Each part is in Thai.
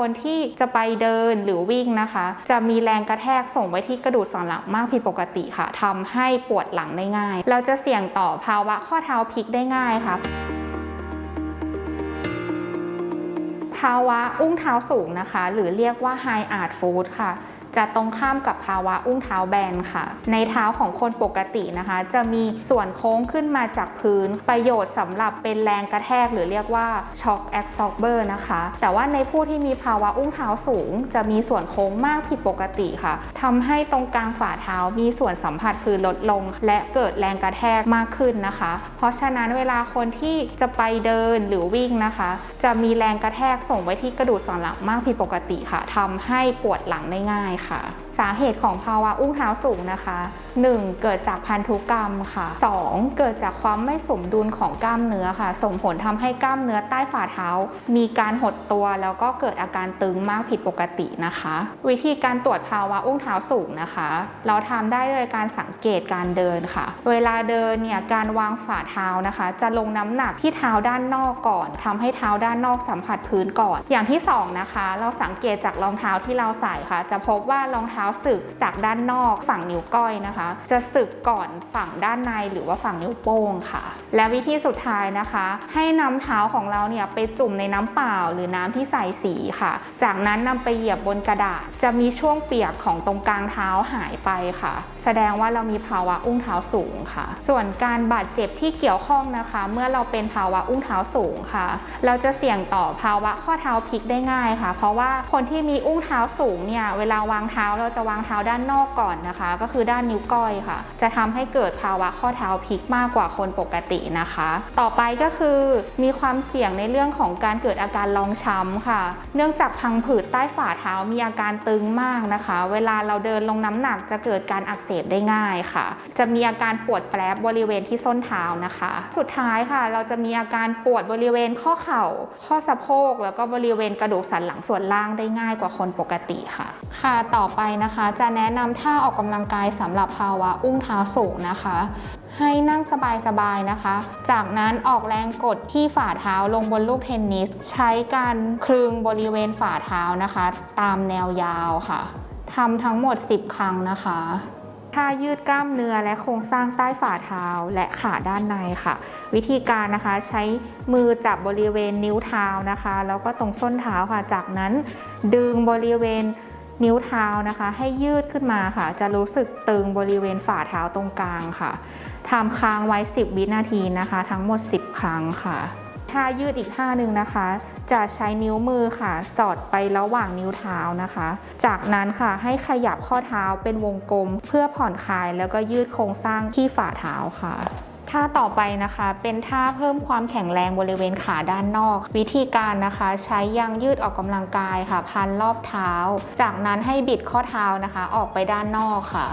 คนที่จะไปเดินหรือวิ่งนะคะ จะมีแรงกระแทกส่งไปที่กระดูกสันหลังมากผิดปกติค่ะทำให้ปวดหลังได้ง่าย เราจะเสี่ยงต่อภาวะข้อเท้าพลิกได้ง่ายค่ะภาวะอุ้งเท้าสูงนะคะ หรือเรียกว่า high art foot ค่ะ จะตรงข้ามกับภาวะอุ้งเท้าแบนค่ะ ในเท้าของคนปกตินะคะ จะมีส่วนโค้งขึ้นมาจากพื้น ประโยชน์สำหรับเป็นแรงกระแทกหรือเรียกว่า shock absorber นะคะ แต่ว่าในผู้ที่มีภาวะอุ้งเท้าสูง จะมีส่วนโค้งมากผิดปกติค่ะทำให้ตรงกลางฝ่าเท้ามีส่วนสัมผัสพื้นลดลง และเกิดแรงกระแทกมากขึ้นนะคะ เพราะฉะนั้นเวลาคนที่จะไปเดินหรือวิ่งนะคะ จะมีแรงกระแทกส่งไปที่กระดูกสันหลังมากผิดปกติค่ะทำให้ปวดหลังได้ง่ายค่ะ สาเหตุของภาวะอุ้งเท้าสูงนะคะ 1. เกิดจากพันธุกรรมค่ะ 2. เกิดจากความไม่สมดุลของกล้ามเนื้อค่ะ ส่งผลทำให้กล้ามเนื้อใต้ฝ่าเท้า มีการหดตัวแล้วก็เกิดอาการตึงมากผิดปกตินะคะ วิธีการตรวจภาวะอุ้งเท้าสูงนะคะ เราทำได้โดยการสังเกตการเดินค่ะ เวลาเดินเนี่ยการวางฝ่าเท้านะคะ จะลงน้ำหนักที่เท้าด้านนอกก่อนทำให้เท้าด้านนอกสัมผัสพื้นก่อน อย่างที่สองนะคะเราสังเกตจากรองเท้าที่เราใส่ค่ะ จะพบว่ารองเท้าสึกจากด้านนอกฝั่งนิ้วก้อยนะคะ จะสึกก่อนฝั่งด้านในหรือว่าฝั่งนิ้วโป้งค่ะ และวิธีสุดท้ายนะคะ ให้นำเท้าของเราเนี่ยไปจุ่มในน้ำเปล่า หรือน้ำที่ใส่สีค่ะ จากนั้นนำไปเหยียบบนกระดาษ จะมีช่วงเปียกของตรงกลางเท้าหายไปค่ะ แสดงว่าเรามีภาวะอุ้งเท้าสูงค่ะ ส่วนการบาดเจ็บที่เกี่ยวข้องนะคะ เมื่อเราเป็นภาวะอุ้งเท้าสูงค่ะ เราจะเสี่ยงต่อภาวะข้อเท้าพลิกได้ง่ายค่ะ เพราะว่าคนที่มีอุ้งเท้าสูงเนี่ยเวลาวางเท้าเราจะวางเท้าด้านนอกก่อนนะคะ ก็คือด้านนิ้วก้อยค่ะ จะทำให้เกิดภาวะข้อเท้าพลิกมากกว่าคนปกตินะคะ ต่อไปก็คือมีความเสี่ยงในเรื่องของการเกิดอาการรองช้ำค่ะ เนื่องจากพังผืดใต้ฝ่าเท้ามีอาการตึงมากนะคะ เวลาเราเดินลงน้ำหนักจะเกิดการอักเสบได้ง่ายค่ะ จะมีอาการปวดแปรบบริเวณที่ส้นเท้านะคะ สุดท้ายค่ะ เราจะมีอาการปวดบริเวณข้อเข่า ข้อสะโพก แล้วก็บริเวณกระดูกสันหลังส่วนล่างได้ง่ายกว่าคนปกติค่ะ ค่ะต่อไปนะคะ จะแนะนำท่าออกกำลังกายสำหรับภาวะอุ้งเท้าสูงนะคะ ให้นั่งสบายๆนะคะ จากนั้นออกแรงกดที่ฝ่าเท้าลงบนลูกเทนนิส ใช้การคลึงบริเวณฝ่าเท้านะคะ ตามแนวยาวค่ะทำทั้งหมด 10 ครั้งนะคะท่ายืดกล้ามเนื้อและโครงสร้างใต้ฝ่าเท้าและขาด้านในค่ะ วิธีการนะคะใช้มือจับบริเวณนิ้วเท้านะคะ แล้วก็ตรงส้นเท้าค่ะ จากนั้นดึงบริเวณนิ้วเท้านะคะ ให้ยืดขึ้นมาค่ะ จะรู้สึกตึงบริเวณฝ่าเท้าตรงกลางค่ะ ทำค้างไว้ 10 วินาทีนะคะ ทั้งหมด 10 ครั้งค่ะท่ายืดอีกท่าหนึ่งนะคะ จะใช้นิ้วมือค่ะ สอดไประหว่างนิ้วเท้านะคะ จากนั้นค่ะให้ขยับข้อเท้าเป็นวงกลม เพื่อผ่อนคลายแล้วก็ยืดโครงสร้างที่ฝ่าเท้าค่ะท่าต่อไปนะคะเป็นท่าเพิ่มความแข็งแรงบริเวณขาด้านนอก วิธีการนะคะใช้ยางยืดออกกำลังกายค่ะ พันรอบเท้า จากนั้นให้บิดข้อเท้านะคะ ออกไปด้านนอกค่ะ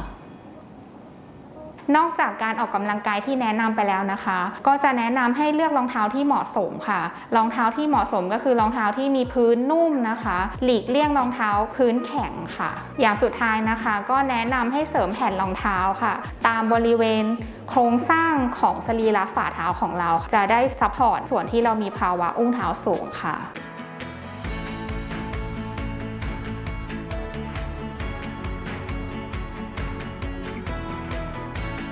นอกจากการออกกำลังกายที่แนะนำไปแล้วนะคะ ก็จะแนะนำให้เลือกรองเท้าที่เหมาะสมค่ะ รองเท้าที่เหมาะสมก็คือรองเท้าที่มีพื้นนุ่มนะคะ หลีกเลี่ยงรองเท้าพื้นแข็งค่ะ อย่างสุดท้ายนะคะ ก็แนะนำให้เสริมแผ่นรองเท้าค่ะ ตามบริเวณโครงสร้างของสรีระฝ่าเท้าของเรา จะได้ซัพพอร์ตส่วนที่เรามีภาวะอุ้งเท้าสูงค่ะ